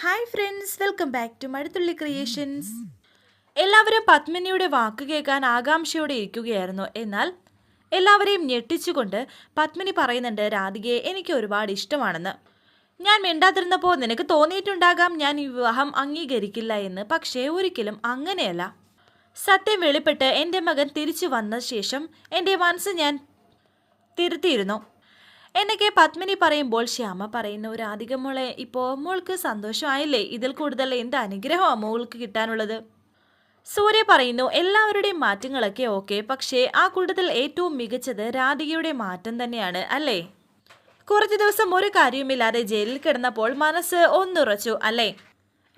Hi friends welcome back to Mazhathulli creations എല്ലാവരും പത്മിനിയുടെ വാക്ക് കേൾക്കാൻ ആകാംക്ഷയോടെ ഇരിക്കുകയായിരുന്നു. എന്നാൽ എല്ലാവരെയും ഞെട്ടിച്ചുകൊണ്ട് പത്മിനി പറയുന്നുണ്ട് രാധികയെ എനിക്ക് ഒരുപാട് ഇഷ്ടമാണെന്ന്. ഞാൻ മിണ്ടാതിരുന്നപ്പോൾ നിനക്ക് തോന്നിയിട്ടുണ്ടാകാം ഞാൻ ഈ വിവാഹം അംഗീകരിക്കില്ല എന്ന്. പക്ഷേ ഒരിക്കലും അങ്ങനെയല്ല. സത്യം വെളിപ്പെട്ട് എന്റെ മകൻ തിരിച്ചു വന്ന ശേഷം എന്റെ മനസ്സ് ഞാൻ തിരുത്തിയിരുന്നു. എന്നൊക്കെ പത്മിനി പറയുമ്പോൾ ശ്യാമ പറയുന്നു രാധിക മോളെ ഇപ്പോൾ മോൾക്ക് സന്തോഷമായില്ലേ? ഇതിൽ കൂടുതൽ എന്ത് അനുഗ്രഹമാണ് മോൾക്ക് കിട്ടാനുള്ളത്? സൂര്യ പറയുന്നു എല്ലാവരുടെയും മാറ്റങ്ങളൊക്കെ ഓക്കെ പക്ഷേ ആ കൂട്ടത്തിൽ ഏറ്റവും മികച്ചത് രാധികയുടെ മാറ്റം തന്നെയാണ് അല്ലേ? കുറച്ച് ദിവസം ഒരു കാര്യവുമില്ലാതെ ജയിലിൽ കിടന്നപ്പോൾ മനസ്സ് ഒന്നുറച്ചു അല്ലേ?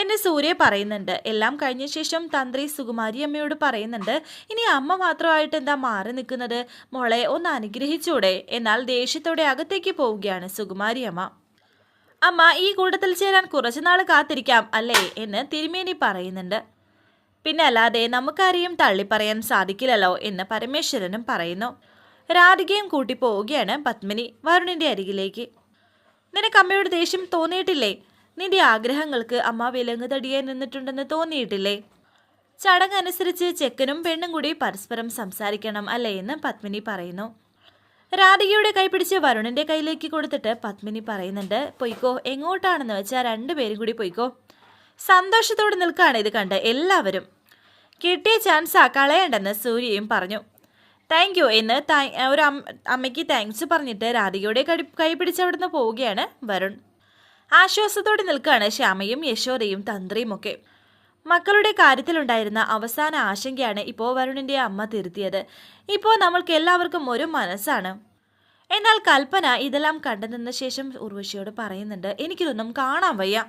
എന്നെ സൂര്യ പറയുന്നുണ്ട്. എല്ലാം കഴിഞ്ഞ ശേഷം തന്ത്രി സുകുമാരി അമ്മയോട് പറയുന്നുണ്ട് ഇനി അമ്മ മാത്രമായിട്ട് എന്താ മാറി നിൽക്കുന്നത്? മോളെ ഒന്ന് അനുഗ്രഹിച്ചൂടെ? എന്നാൽ ദേഷ്യത്തോടെ അകത്തേക്ക് പോവുകയാണ് സുകുമാരി അമ്മ. അമ്മ ഈ കൂട്ടത്തിൽ ചേരാൻ കുറച്ചുനാൾ കാത്തിരിക്കാം അല്ലേ? എന്ന് തിരുമേനി പറയുന്നുണ്ട്. പിന്നെ അല്ലാതെ നമുക്കാരെയും തള്ളിപ്പറയാൻ സാധിക്കില്ലല്ലോ എന്ന് പരമേശ്വരനും പറയുന്നു. രാധികയും കൂട്ടി പോവുകയാണ് പത്മിനി വരുണിന്റെ അരികിലേക്ക്. നിനക്ക് അമ്മയോട് ദേഷ്യം തോന്നിയിട്ടില്ലേ? നിന്റെ ആഗ്രഹങ്ങൾക്ക് അമ്മ വിലങ്ങ് തടിയാൻ നിന്നിട്ടുണ്ടെന്ന് തോന്നിയിട്ടില്ലേ? ചടങ്ങനുസരിച്ച് ചെക്കനും പെണ്ണും കൂടി പരസ്പരം സംസാരിക്കണം അല്ലേ എന്ന് പത്മിനി പറയുന്നു. രാധികയുടെ കൈ പിടിച്ച് വരുണിന്റെ കയ്യിലേക്ക് കൊടുത്തിട്ട് പത്മിനി പറയുന്നുണ്ട് പൊയ്ക്കോ എങ്ങോട്ടാണെന്ന് വെച്ചാൽ രണ്ടുപേരും കൂടി പൊയ്ക്കോ. സന്തോഷത്തോടെ നിൽക്കുകയാണ് ഇത് കണ്ട് എല്ലാവരും. കിട്ടിയ ചാൻസ് ആ കളയണ്ടെന്ന് സൂര്യയും പറഞ്ഞു. താങ്ക് യു എന്ന് ഒരു അമ്മയ്ക്ക് താങ്ക്സ് പറഞ്ഞിട്ട് രാധികയുടെ കൈ പിടിച്ച് അവിടുന്ന് പോവുകയാണ് വരുൺ. ആശ്വാസത്തോടെ നിൽക്കുകയാണ് ശ്യാമയും യശോദയും തന്ത്രിയും ഒക്കെ. മക്കളുടെ കാര്യത്തിലുണ്ടായിരുന്ന അവസാന ആശങ്കയാണ് ഇപ്പോൾ വരുണിന്റെ അമ്മ തിരുത്തിയത്. ഇപ്പോൾ നമ്മൾക്ക് എല്ലാവർക്കും ഒരു മനസ്സാണ്. എന്നാൽ കൽപ്പന ഇതെല്ലാം കണ്ടതിന് ശേഷം ഉർവശിയോട് പറയുന്നുണ്ട് എനിക്കിതൊന്നും കാണാൻ വയ്യ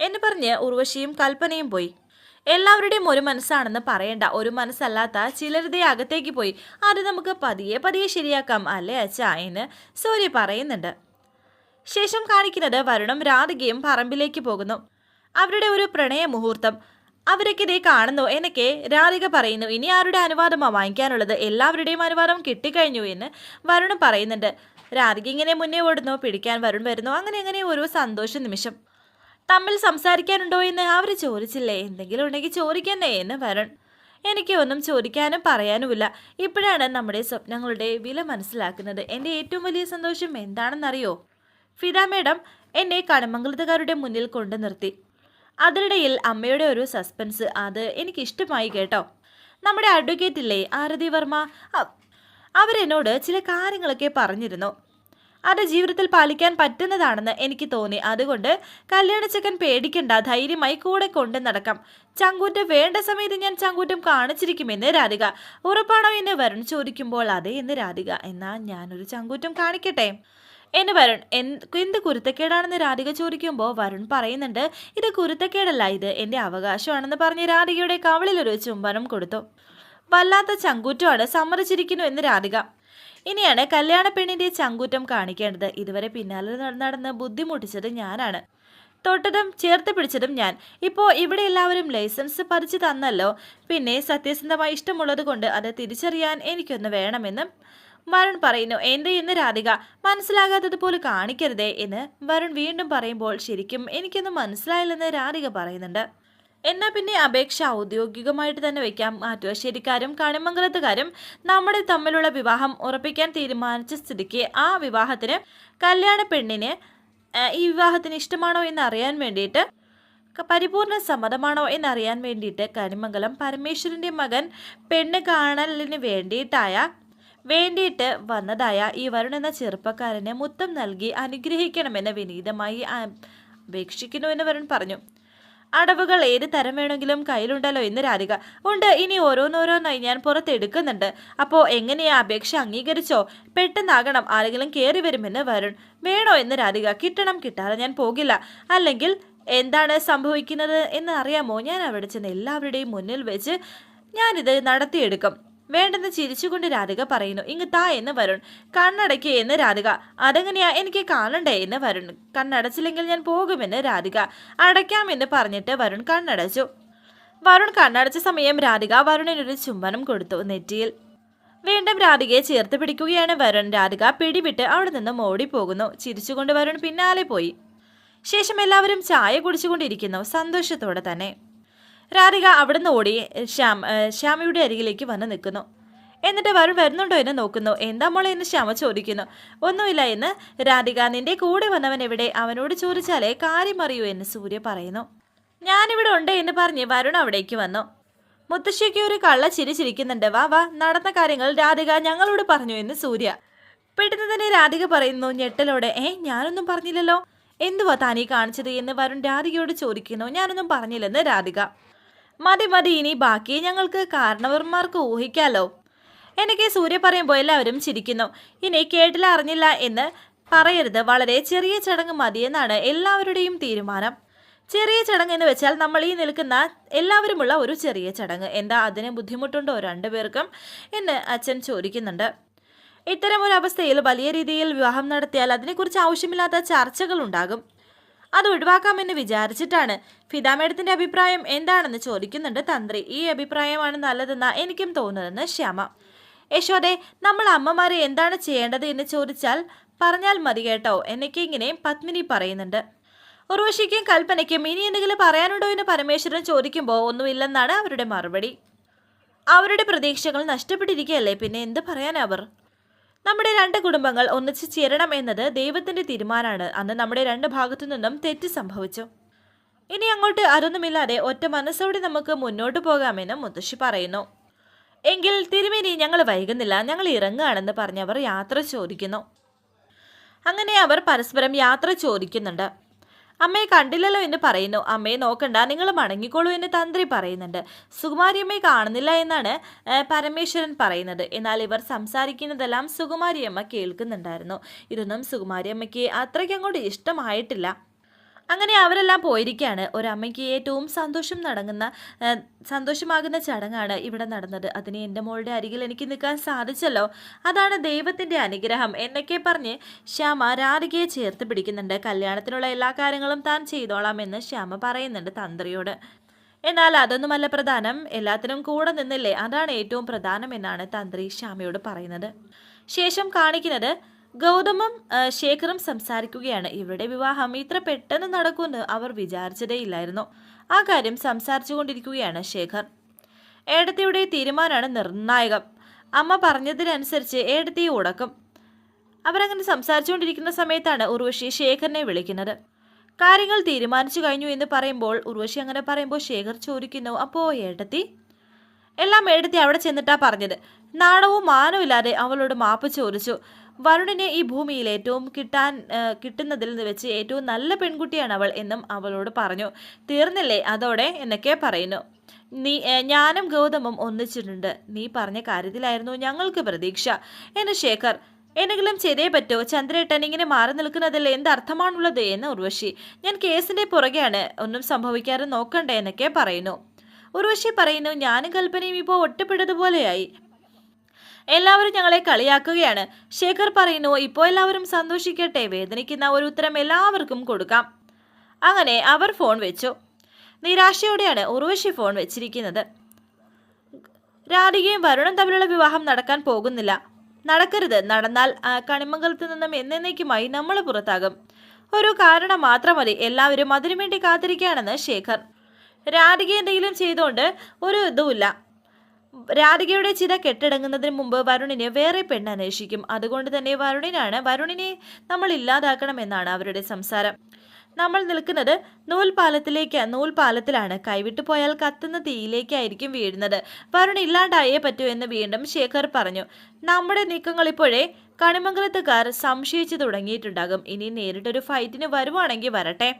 എന്ന് പറഞ്ഞ് ഉർവശിയും കൽപ്പനയും പോയി. എല്ലാവരുടെയും ഒരു മനസ്സാണെന്ന് പറയണ്ട. ഒരു മനസ്സല്ലാത്ത ചിലരുടെ അകത്തേക്ക് പോയി. അത് നമുക്ക് പതിയെ പതിയെ ശരിയാക്കാം അല്ലേ അച്ഛ? എന്ന് സൂര്യ പറയുന്നുണ്ട്. ശേഷം കാണിക്കുന്നത് വരുണും രാധികയും പറമ്പിലേക്ക് പോകുന്നു. അവരുടെ ഒരു പ്രണയ മുഹൂർത്തം. അവരൊക്കെ ഇതേ കാണുന്നു എന്നൊക്കെ രാധിക പറയുന്നു. ഇനി ആരുടെ അനുവാദമാണ് വാങ്ങിക്കാനുള്ളത്? എല്ലാവരുടെയും അനുവാദം കിട്ടിക്കഴിഞ്ഞു എന്ന് വരുണും പറയുന്നുണ്ട്. രാധിക ഇങ്ങനെ മുന്നേ ഓടുന്നു പിടിക്കാൻ വരുൺ വരുന്നു. അങ്ങനെ അങ്ങനെ ഒരു സന്തോഷ നിമിഷം. തമ്മിൽ സംസാരിക്കാനുണ്ടോ എന്ന് അവർ ചോദിച്ചില്ലേ? എന്തെങ്കിലും ഉണ്ടെങ്കിൽ ചോദിക്കുന്നേ എന്ന് വരുൺ. എനിക്ക് ഒന്നും ചോദിക്കാനും പറയാനുമില്ല. ഇപ്പോഴാണ് നമ്മുടെ സ്വപ്നങ്ങളുടെ വില മനസ്സിലാക്കുന്നത്. എന്റെ ഏറ്റവും വലിയ സന്തോഷം എന്താണെന്നറിയോ? ഫിദ മേഡം എന്നെ കടമംഗലത്തുകാരുടെ മുന്നിൽ കൊണ്ടു നിർത്തി. അതിനിടയിൽ അമ്മയുടെ ഒരു സസ്പെൻസ് അത് എനിക്ക് ഇഷ്ടമായി കേട്ടോ. നമ്മുടെ അഡ്വക്കേറ്റ് ഇല്ലേ ആരതി വർമ്മ? അവരെന്നോട് ചില കാര്യങ്ങളൊക്കെ പറഞ്ഞിരുന്നു. അത് ജീവിതത്തിൽ പാലിക്കാൻ പറ്റുന്നതാണെന്ന് എനിക്ക് തോന്നി. അതുകൊണ്ട് കല്യാണച്ചക്കൻ പേടിക്കണ്ട ധൈര്യമായി കൂടെ കൊണ്ട് നടക്കാം. ചങ്കൂറ്റം വേണ്ട സമയത്ത് ഞാൻ ചങ്കൂറ്റം കാണിച്ചിരിക്കുമെന്ന് രാധിക. ഉറപ്പാണോ എന്ന് വരുൺ ചോദിക്കുമ്പോൾ അതെ എന്ന് രാധിക. എന്നാൽ ഞാനൊരു ചങ്കൂറ്റം കാണിക്കട്ടെ? എന്ന് വരുൺ എന്ത് കുരുത്തക്കേടാണെന്ന് രാധിക ചോദിക്കുമ്പോൾ വരുൺ പറയുന്നുണ്ട് ഇത് കുരുത്തക്കേടല്ല ഇത് എന്റെ അവകാശമാണെന്ന് പറഞ്ഞ് രാധികയുടെ കവളിലൊരു ചുംബനം കൊടുത്തു. വല്ലാത്ത ചങ്കൂറ്റമാണ് സമ്മതിച്ചിരിക്കുന്നു എന്ന് രാധിക. ഇനിയാണ് കല്യാണ പെണ്ണിന്റെ ചങ്കൂറ്റം കാണിക്കേണ്ടത്. ഇതുവരെ പിന്നാലെ നട- നടന്ന് ബുദ്ധിമുട്ടിച്ചത് ഞാനാണ്. തൊട്ടതും ചേർത്ത് പിടിച്ചതും ഞാൻ. ഇപ്പോൾ ഇവിടെ എല്ലാവരും ലൈസൻസ് പറിച്ചു തന്നല്ലോ. പിന്നെ സത്യസന്ധമായി ഇഷ്ടമുള്ളത് കൊണ്ട് അത് തിരിച്ചറിയാൻ എനിക്കൊന്ന് വേണമെന്ന് വരുൺ പറയുന്നു എന്റെ എന്ന് രാധിക? മനസ്സിലാകാത്തതുപോലെ കാണിക്കരുതേ എന്ന് വരുൺ വീണ്ടും പറയുമ്പോൾ ശരിക്കും എനിക്കൊന്നും മനസ്സിലായില്ലെന്ന് രാധിക പറയുന്നുണ്ട്. എന്നാ പിന്നെ അപേക്ഷ ഔദ്യോഗികമായിട്ട് തന്നെ വെക്കാം. മാറ്റുവശ്ശേരിക്കാരും കണിമംഗലത്തുകാരും നമ്മുടെ തമ്മിലുള്ള വിവാഹം ഉറപ്പിക്കാൻ തീരുമാനിച്ച സ്ഥിതിക്ക് ആ വിവാഹത്തിന് കല്യാണ പെണ്ണിന് ഈ വിവാഹത്തിന് ഇഷ്ടമാണോ എന്ന് അറിയാൻ വേണ്ടിയിട്ട് പരിപൂർണ സമ്മതമാണോ എന്നറിയാൻ വേണ്ടിയിട്ട് കരിമംഗലം പരമേശ്വരന്റെ മകൻ പെണ്ണ് കാണലിന് വേണ്ടിയിട്ടായ വേണ്ടിയിട്ട് വന്നതായ ഈ വരുൺ എന്ന ചെറുപ്പക്കാരനെ മുത്തം നൽകി അനുഗ്രഹിക്കണമെന്ന് വിനീതമായി ആ- അപേക്ഷിക്കുന്നു എന്ന് വരുൺ പറഞ്ഞു. അടവുകൾ ഏത് തരം വേണമെങ്കിലും കയ്യിലുണ്ടല്ലോ എന്ന് രാധിക. ഉണ്ട് ഇനി ഓരോന്നോരോന്നായി ഞാൻ പുറത്തെടുക്കുന്നുണ്ട്. അപ്പോൾ എങ്ങനെയാ അപേക്ഷ അംഗീകരിച്ചോ? പെട്ടെന്നാകണം ആരെങ്കിലും കയറി വരുമെന്ന് വരുൺ. വേണോ എന്ന് രാധിക. കിട്ടണം കിട്ടാതെ ഞാൻ പോകില്ല. അല്ലെങ്കിൽ എന്താണ് സംഭവിക്കുന്നത് എന്ന് അറിയാമോ? ഞാൻ അവിടെ ചെന്ന് എല്ലാവരുടെയും മുന്നിൽ വെച്ച് ഞാനിത് നടത്തിയെടുക്കും. വേണ്ടെന്ന് ചിരിച്ചുകൊണ്ട് രാധിക പറയുന്നു ഇങ്ങ് താ എന്ന് വരുൺ. കണ്ണടയ്ക്ക് എന്ന് രാധിക. അതെങ്ങനെയാ എനിക്ക് കാണണ്ടേ എന്ന് വരുൺ. കണ്ണടച്ചില്ലെങ്കിൽ ഞാൻ പോകുമെന്ന് രാധിക. അടയ്ക്കാമെന്ന് പറഞ്ഞിട്ട് വരുൺ കണ്ണടച്ചു. വരുൺ കണ്ണടച്ച സമയം രാധിക വരുണിനൊരു ചുംബനം കൊടുത്തു നെറ്റിയിൽ. വീണ്ടും രാധികയെ ചേർത്ത് പിടിക്കുകയാണ് വരുൺ. രാധിക പിടിവിട്ട് അവിടെ നിന്നും ഓടിപ്പോകുന്നു ചിരിച്ചുകൊണ്ട് വരുൺ പിന്നാലെ പോയി. ശേഷം എല്ലാവരും ചായ കുടിച്ചുകൊണ്ടിരിക്കുന്നു. സന്തോഷത്തോടെ തന്നെ. രാധിക അവിടുന്ന് ഓടി ശ്യാം ശ്യാമയുടെ അരികിലേക്ക് വന്ന് നിൽക്കുന്നു. എന്നിട്ട് വരുൺ വരുന്നുണ്ടോ എന്ന് നോക്കുന്നു. എന്താ മോളെ എന്ന് ശ്യാമ ചോദിക്കുന്നു. ഒന്നുമില്ല എന്ന് രാധിക നിന്റെ കൂടെ വന്നവൻ എവിടെ? അവനോട് ചോദിച്ചാലേ കാര്യം അറിയൂ എന്ന് സൂര്യ പറയുന്നു. ഞാനിവിടെ ഉണ്ട് എന്ന് പറഞ്ഞ് വരുൺ അവിടേക്ക് വന്നു. മുത്തശ്ശിക്ക് ഒരു കള്ള ചിരി ചിരിക്കുന്നുണ്ട്. വാ വാ നടന്ന കാര്യങ്ങൾ രാധിക ഞങ്ങളോട് പറഞ്ഞു എന്ന് സൂര്യ. പെട്ടെന്ന് തന്നെ രാധിക പറയുന്നു ഞെട്ടലോടെ ഏ ഞാനൊന്നും പറഞ്ഞില്ലല്ലോ. എന്തുവാ താനീ കാണിച്ചത്? എന്ന് വരുൺ രാധികയോട് ചോദിക്കുന്നു. ഞാനൊന്നും പറഞ്ഞില്ലെന്ന് രാധിക. മതി മതി ഇനി ബാക്കി ഞങ്ങൾക്ക് കാരണവർമാർക്ക് ഊഹിക്കാലോ. എനിക്ക് സൂര്യ പറയുമ്പോൾ എല്ലാവരും ചിരിക്കുന്നു. ഇനി കേട്ടില്ല അറിഞ്ഞില്ല എന്ന് പറയരുത്. വളരെ ചെറിയ ചടങ്ങ് മതിയെന്നാണ് എല്ലാവരുടെയും തീരുമാനം. ചെറിയ ചടങ്ങ് എന്ന് വെച്ചാൽ നമ്മൾ ഈ നിൽക്കുന്ന എല്ലാവരുമുള്ള ഒരു ചെറിയ ചടങ്ങ്. എന്താ അതിന് ബുദ്ധിമുട്ടുണ്ടോ രണ്ടുപേർക്കും എന്ന് അച്ഛൻ ചോദിക്കുന്നുണ്ട്. ഇത്തരം ഒരു അവസ്ഥയിൽ വലിയ രീതിയിൽ വിവാഹം നടത്തിയാൽ അതിനെക്കുറിച്ച് ആവശ്യമില്ലാത്ത ചർച്ചകൾ ഉണ്ടാകും. അത് ഒഴിവാക്കാമെന്ന് വിചാരിച്ചിട്ടാണ്. ഫിദ മേഡത്തിന്റെ അഭിപ്രായം എന്താണെന്ന് ചോദിക്കുന്നുണ്ട് തന്ത്രി. ഈ അഭിപ്രായമാണ് നല്ലതെന്ന എനിക്കും തോന്നുന്നതെന്ന് ശ്യാമ. യശോദെ നമ്മൾ അമ്മമാരെ എന്താണ് ചെയ്യേണ്ടത് എന്ന് ചോദിച്ചാൽ പറഞ്ഞാൽ മതി കേട്ടോ എന്നൊക്കെ ഇങ്ങനെ പത്മിനി പറയുന്നുണ്ട്. ഉർവശിക്കും കൽപ്പനയ്ക്കും ഇനി എന്തെങ്കിലും പറയാനുണ്ടോ എന്ന് പരമേശ്വരൻ ചോദിക്കുമ്പോൾ ഒന്നുമില്ലെന്നാണ് അവരുടെ മറുപടി. അവരുടെ പ്രതീക്ഷകൾ നഷ്ടപ്പെട്ടിരിക്കുകയല്ലേ പിന്നെ എന്ത് പറയാനവർ നമ്മുടെ രണ്ട് കുടുംബങ്ങൾ ഒന്നിച്ച് ചേരണം എന്നത് ദൈവത്തിന്റെ തീരുമാനമാണ്. അന്ന് നമ്മുടെ രണ്ട് ഭാഗത്തു നിന്നും തെറ്റ് സംഭവിച്ചു. ഇനി അങ്ങോട്ട് അതൊന്നുമില്ലാതെ ഒറ്റ മനസ്സോടെ നമുക്ക് മുന്നോട്ട് പോകാമെന്ന് മുത്തശ്ശി പറയുന്നു. എങ്കിൽ തിരുമേനി ഞങ്ങൾ വൈകുന്നില്ല ഞങ്ങൾ ഇറങ്ങുകയാണെന്ന് പറഞ്ഞവർ യാത്ര ചോദിക്കുന്നു. അങ്ങനെ അവർ പരസ്പരം യാത്ര ചോദിക്കുന്നുണ്ട്. അമ്മയെ കണ്ടില്ലല്ലോ എന്ന് പറയുന്നു. അമ്മയെ നോക്കണ്ട നിങ്ങൾ മടങ്ങിക്കോളൂ എന്ന് തന്ത്രി പറയുന്നുണ്ട്. സുകുമാരി സുകുമാരിയമ്മയെ കാണുന്നില്ല എന്നാണ് പരമേശ്വരൻ പറയുന്നത്. എന്നാൽ ഇവർ സംസാരിക്കുന്നതെല്ലാം സുകുമാരിയമ്മ കേൾക്കുന്നുണ്ടായിരുന്നു. ഇതൊന്നും സുകുമാരിയമ്മയ്ക്ക് അത്രയ്ക്ക് അങ്ങോട്ട് ഇഷ്ടമായിട്ടില്ല. അങ്ങനെ അവരെല്ലാം പോയിരിക്കുകയാണ് ഒരമ്മയ്ക്ക് ഏറ്റവും സന്തോഷം നടങ്ങുന്ന സന്തോഷമാകുന്ന ചടങ്ങാണ് ഇവിടെ നടന്നത്. അതിന് എന്റെ മോളുടെ അരികിൽ എനിക്ക് നിൽക്കാൻ സാധിച്ചല്ലോ. അതാണ് ദൈവത്തിന്റെ അനുഗ്രഹം എന്നൊക്കെ പറഞ്ഞ് ശ്യാമ രാധികയെ ചേർത്ത് പിടിക്കുന്നുണ്ട്. കല്യാണത്തിനുള്ള എല്ലാ കാര്യങ്ങളും താൻ ചെയ്തോളാം എന്ന് ശ്യാമ പറയുന്നുണ്ട് തന്ത്രിയോട്. എന്നാൽ അതൊന്നുമല്ല പ്രധാനം. എല്ലാത്തിനും കൂടെ നിന്നില്ലേ? അതാണ് ഏറ്റവും പ്രധാനം എന്നാണ് തന്ത്രി ശ്യാമയോട് പറയുന്നത്. ശേഷം കാണിക്കുന്നത് ഗൗതമും ശേഖറും സംസാരിക്കുകയാണ്. ഇവരുടെ വിവാഹം ഇത്ര പെട്ടെന്ന് നടക്കുമെന്ന് അവർ വിചാരിച്ചതേയില്ലായിരുന്നു. ആ കാര്യം സംസാരിച്ചു കൊണ്ടിരിക്കുകയാണ് ശേഖർ. ഏടത്തിയുടെ തീരുമാനമാണ് നിർണായകം. അമ്മ പറഞ്ഞതിനനുസരിച്ച് ഏടത്തി ഉടക്കും. അവരങ്ങനെ സംസാരിച്ചുകൊണ്ടിരിക്കുന്ന സമയത്താണ് ഉർവശി ശേഖറിനെ വിളിക്കുന്നത്. കാര്യങ്ങൾ തീരുമാനിച്ചു കഴിഞ്ഞു എന്ന് പറയുമ്പോൾ ഉർവശി അങ്ങനെ പറയുമ്പോൾ ശേഖർ ചോദിക്കുന്നു അപ്പോൾ ഏടത്തി? എല്ലാം ഏടത്തി അവിടെ ചെന്നിട്ടാ പറഞ്ഞത്. നാണവും മാനവും ഇല്ലാതെ അവളോട് മാപ്പ് ചോദിച്ചു. വരുണിന് ഈ ഭൂമിയിൽ ഏറ്റവും കിട്ടാൻ കിട്ടുന്നതിൽ നിന്ന് വെച്ച് ഏറ്റവും നല്ല പെൺകുട്ടിയാണ് അവൾ എന്നും അവളോട് പറഞ്ഞു. തീർന്നില്ലേ? അതോടെ എന്നൊക്കെ പറയുന്നു. നീ ഞാനും ഗൗതമും ഒന്നിച്ചിട്ടുണ്ട്. നീ പറഞ്ഞ കാര്യത്തിലായിരുന്നു ഞങ്ങൾക്ക് പ്രതീക്ഷ. എന്ന് ശേഖർ എന്തെങ്കിലും ചെയ്തേ പറ്റോ. ചന്ദ്രേട്ടൻ ഇങ്ങനെ മാറി നിൽക്കുന്നതിൽ എന്ത് അർത്ഥമാണുള്ളത്? എന്ന് ഉർവശി ഞാൻ കേസിന്റെ പുറകെയാണ്. ഒന്നും സംഭവിക്കാതെ നോക്കണ്ടേ? എന്നൊക്കെ പറയുന്നു. ഉർവശി പറയുന്നു ഞാനും കൽപ്പനയും ഇപ്പോൾ ഒറ്റപ്പെട്ടതുപോലെയായി എല്ലാവരും ഞങ്ങളെ കളിയാക്കുകയാണ്. ശേഖർ പറയുന്നു ഇപ്പോൾ എല്ലാവരും സന്തോഷിക്കട്ടെ വേദനിക്കുന്ന ഒരു ഉത്തരം എല്ലാവർക്കും കൊടുക്കാം. അങ്ങനെ അവർ ഫോൺ വെച്ചു. നിരാശയോടെയാണ് ഉർവശി ഫോൺ വെച്ചിരിക്കുന്നത്. രാധികയും വരുണും തമ്മിലുള്ള വിവാഹം നടക്കാൻ പോകുന്നില്ല. നടക്കരുത് നടന്നാൽ കണിമംഗലത്ത് നിന്നും എന്നേക്കുമായി നമ്മൾ പുറത്താകും. ഒരു കാരണം മാത്രം മതി എല്ലാവരും അതിനുവേണ്ടി കാത്തിരിക്കുകയാണെന്ന് ശേഖർ. രാധിക എന്തെങ്കിലും ചെയ്തുകൊണ്ട് ഒരു ഇതുമില്ല. രാധികയുടെ ചിത കെട്ടടങ്ങുന്നതിന് മുമ്പ് വരുണിനെ വേറെ പെണ്ണ് അന്വേഷിക്കും അതുകൊണ്ട് തന്നെ വരുണിനാണ് വരുണിനെ നമ്മൾ ഇല്ലാതാക്കണമെന്നാണ് അവരുടെ സംസാരം. നമ്മൾ നിൽക്കുന്നത് നൂൽപാലത്തിലേക്ക് നൂൽപാലത്തിലാണ് കൈവിട്ടു പോയാൽ കത്തുന്ന തീയിലേക്കായിരിക്കും വീഴുന്നത്. വരുൺ ഇല്ലാണ്ടായേ പറ്റൂ എന്ന് വീണ്ടും ശേഖർ പറഞ്ഞു. നമ്മുടെ നീക്കങ്ങൾ ഇപ്പോഴേ കണിമംഗലത്തുകാർ സംശയിച്ചു തുടങ്ങിയിട്ടുണ്ടാകും. ഇനി നേരിട്ടൊരു ഫൈറ്റിന് വരുവാണെങ്കിൽ വരട്ടെ.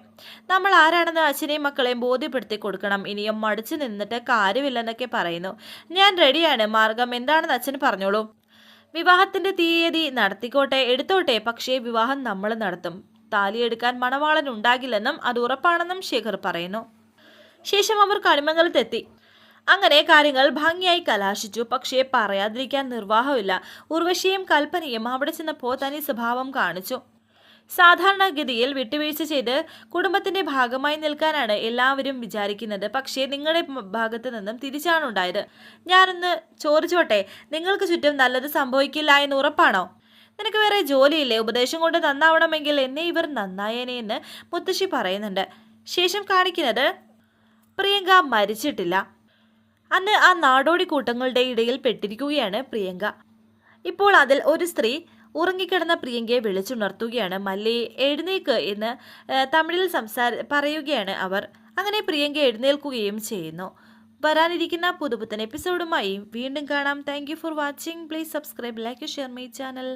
നമ്മൾ ആരാണെന്ന് അച്ഛനെയും മക്കളെയും ബോധ്യപ്പെടുത്തി കൊടുക്കണം. ഇനിയും മടിച്ചു നിന്നിട്ട് കാര്യമില്ലെന്നൊക്കെ പറയുന്നു. ഞാൻ റെഡിയാണ് മാർഗം എന്താണെന്ന് അച്ഛൻ പറഞ്ഞോളൂ. വിവാഹത്തിന്റെ തീയതി നടത്തിക്കോട്ടെ. എടുത്തോട്ടെ. പക്ഷേ വിവാഹം നമ്മൾ നടത്തും. താലിയെടുക്കാൻ മണവാളൻ ഉണ്ടാകില്ലെന്നും അത് ഉറപ്പാണെന്നും ശേഖർ പറയുന്നു. ശേഷം അവർ കണിമംഗലത്തെത്തി. അങ്ങനെ കാര്യങ്ങൾ ഭംഗിയായി കലാശിച്ചു. പക്ഷേ പറയാതിരിക്കാൻ നിർവാഹമില്ല. ഉർവശിയും കൽപ്പനയും അവിടെ ചെന്നപ്പോൾ തനി സ്വഭാവം കാണിച്ചു. സാധാരണഗതിയിൽ വിട്ടുവീഴ്ച ചെയ്ത് കുടുംബത്തിന്റെ ഭാഗമായി നിൽക്കാനാണ് എല്ലാവരും വിചാരിക്കുന്നത്. പക്ഷേ നിങ്ങളുടെ ഭാഗത്ത് നിന്നും തിരിച്ചാണ് ഉണ്ടായത്. ഞാനൊന്ന് ചോദിച്ചോട്ടെ നിങ്ങൾക്ക് ചുറ്റും നല്ലത് സംഭവിക്കില്ല എന്ന് ഉറപ്പാണോ? നിനക്ക് വേറെ ജോലിയില്ലേ? ഉപദേശം കൊണ്ട് നന്നാവണമെങ്കിൽ എന്നെ ഇവർ നന്നായേനെ എന്ന് മുത്തശ്ശി പറയുന്നുണ്ട്. ശേഷം കാണിക്കുന്നത് പ്രിയങ്ക മരിച്ചിട്ടില്ല. അന്ന് ആ നാടോടി കൂട്ടങ്ങളുടെ ഇടയിൽ പെട്ടിരിക്കുകയാണ് പ്രിയങ്ക. ഇപ്പോൾ അതിൽ ഒരു സ്ത്രീ ഉറങ്ങിക്കിടന്ന പ്രിയങ്കയെ വിളിച്ചുണർത്തുകയാണ്. മല്ലയെ എഴുന്നേക്ക് എന്ന് തമിഴിൽ സംസാര പറയുകയാണ് അവർ. അങ്ങനെ പ്രിയങ്ക എഴുന്നേൽക്കുകയും ചെയ്യുന്നു. വരാനിരിക്കുന്ന പുതുപുത്തൻ എപ്പിസോഡുമായി വീണ്ടും കാണാം. Thank for watching please subscribe like share my channel